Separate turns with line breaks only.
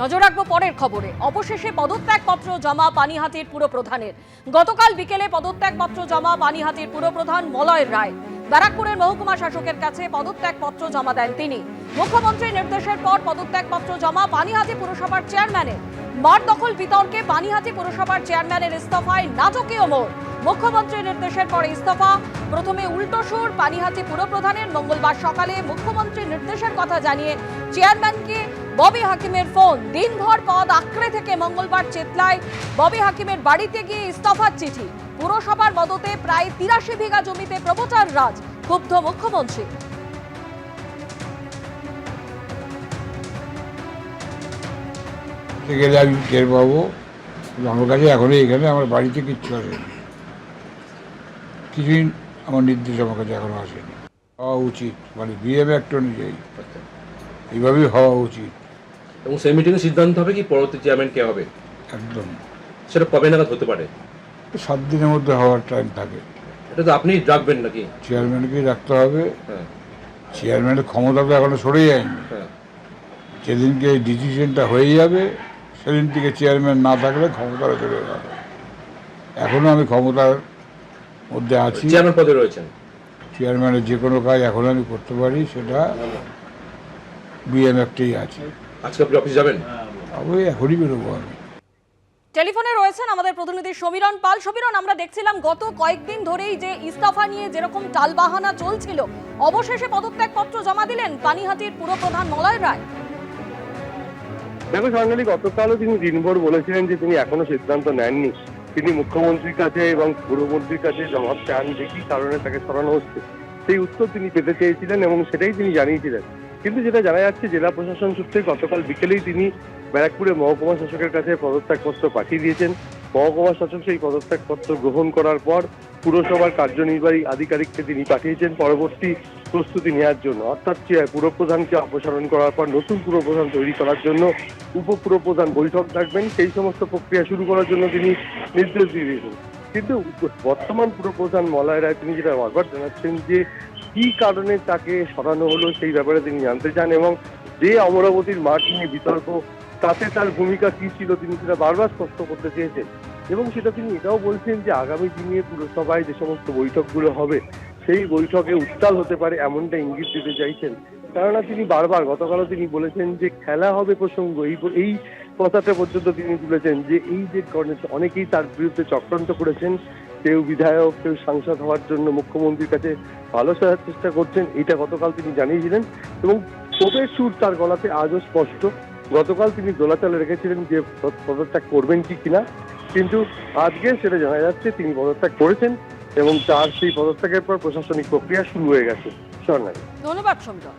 নজর রাখব পরের খবরে। অবশেষে পদত্যাগপত্র জমা পানিহাতির পুরপ্রধানের গতকাল বিকেলে পদত্যাগপত্র জমা পানিহাতির পুরপ্রধান মলয় রায়। ব্যারাকপুরের মহকুমা শাসকের কাছে পদত্যাগপত্র জমা দেন তিনি। মুখ্যমন্ত্রীর নির্দেশের পর পদত্যাগপত্র জমা পানিহাতি পুরসভার চেয়ারম্যানের। মাঠ দখল বিতর্কে পানিহাতি পুরসভার চেয়ারম্যানের ইস্তফায় নাটকীয় মোড়। মুখ্যমন্ত্রীর নির্দেশের পরে ইস্তফা। প্রথমে উল্টো সুর পানিহাটি পুরপ্রধানের মঙ্গলবার সকালে মুখ্যমন্ত্রীর নির্দেশের কথা জানিয়ে চেয়ারম্যানকে ববি হাকিমের ফোন। দিনভর পদ আঁকড়ে থেকে মঙ্গলবার চেতলায় ববি হাকিমের বাড়িতে গিয়ে ইস্তফার চিঠি। পুরসভার মদতে প্রায় তিরাশি বিঘা জমিতে প্রবচার রাজ, ক্ষুব্ধ মুখ্যমন্ত্রী।
গেলে আমি টের আমার কাছে এখনই এখানে, আমার বাড়িতে কিচ্ছু আসেনি। কিছুই আমার নির্দেশ আমার কাছে এখনও আসেনি। হওয়া উচিত মানে বিএম অ্যাক্ট অনুযায়ী। এইভাবেই হওয়া উচিত।
এবং সেই মিটিংয়ে সিদ্ধান্ত হবে কি পরবর্তী চেয়ারম্যান কে হবে?
একদম।
সেটা কবে নাগাদ হতে পারে?
সাত দিনের মধ্যে হওয়ার টাইম থাকে।
এটা তো আপনি রাখবেন নাকি?
চেয়ারম্যানকেই রাখতে হবে। চেয়ারম্যানের ক্ষমতা তো এখনও সরে যায়নি।
হ্যাঁ।
যেদিনকে এই ডিসিশনটা হয়ে যাবে সেদিন থেকে চেয়ারম্যান না থাকলে ক্ষমতাটা চলে যাবে। এখনও আমি ক্ষমতার মধ্যে আছি।
চেয়ারম্যান পদে রয়েছেন।
চেয়ারম্যানের যে কোনো কাজ এখন আমি করতে পারি সেটা বিএম একটাই আছে।
আজকে আপনি অফিস যাবেন?
আমি এখনই বেরোবো আমি।
টেলিফোনে রয়েছেন আমাদের প্রতিনিধি সমীরণ পাল। সমীরণ আমরা দেখছিলাম গত কয়েকদিন ধরেই যে ইস্তফা নিয়ে যেরকম টালবাহানা চলছিল অবশেষে পদত্যাগপত্র জমা দিলেন পানিহাটির পুরপ্রধান মলয় রায়।
দেখো স্বর্ণালী গতকালও তিনি দিনভর বলেছিলেন যে তিনি এখনও সিদ্ধান্ত নেননি। তিনি মুখ্যমন্ত্রীর কাছে এবং পুরমন্ত্রীর কাছে জবাব চান যে কি কারণে তাকে সরানো হচ্ছে। সেই উত্তর তিনি পেতে চেয়েছিলেন এবং সেটাই তিনি জানিয়েছিলেন। কিন্তু যেটা জানা যাচ্ছে, জেলা প্রশাসন সূত্রে গতকাল বিকেলেই তিনি ব্যারাকপুরে মহকুমা শাসকের কাছে পদত্যাগপত্র পাঠিয়ে দিয়েছেন। মহকুমা শাসক সেই পদত্যাগপত্র গ্রহণ করার পর পুরসভার কার্যনির্বাহী আধিকারিককে তিনি পাঠিয়েছেন পরবর্তী প্রস্তুতি নেওয়ার জন্য। অর্থাৎ পুরপ্রধানকে অপসারণ করার পর নতুন পুরপ্রধান তৈরি করার জন্য উপপুরপ্রধান বৈঠক ডাকবেন, সেই সমস্ত প্রক্রিয়া শুরু করার জন্য তিনি নির্দেশ দিয়ে দিয়েছেন। কিন্তু বর্তমান পুরপ্রধান মলয় রায়, তিনি যেটা বারবার জানাচ্ছেন যে কি কারণে তাকে সরানো হলো সেই ব্যাপারে তিনি জানতে চান এবং যে অমরাবতীর মাঠ নিয়ে বিতর্ক, তাতে তার ভূমিকা কি ছিল তিনি সেটা বারবার স্পষ্ট করতে চেয়েছেন। এবং সেটা তিনি এটাও বলছেন যে আগামী দিনে পুরসভায় যে সমস্ত বৈঠকগুলো হবে, সেই বৈঠকে উত্তাল হতে পারে এমনটা ইঙ্গিত দিতে চাইছেন। কেননা তিনি বারবার গতকালও তিনি বলেছেন যে খেলা হবে প্রসঙ্গ, এই এই কথাটা পর্যন্ত তিনি তুলেছেন যে এই যে অনেকেই তার বিরুদ্ধে চক্রান্ত করেছেন, কেউ বিধায়ক, কেউ সাংসদ হওয়ার জন্য মুখ্যমন্ত্রীর কাছে ভালো সাজার চেষ্টা করছেন, এটা গতকাল তিনি জানিয়েছিলেন এবং ক্ষোভের সুর তার গলাতে আজও স্পষ্ট। গতকাল তিনি দোলাচালে রেখেছিলেন যে পদ- পদত্যাগ করবেন কি কিনা। কিন্তু আজকে সেটা জানা যাচ্ছে তিনি পদত্যাগ করেছেন এবং তার সেই পদত্যাগের পর প্রশাসনিক প্রক্রিয়া শুরু হয়ে গেছে।
ধন্যবাদ সমীরণ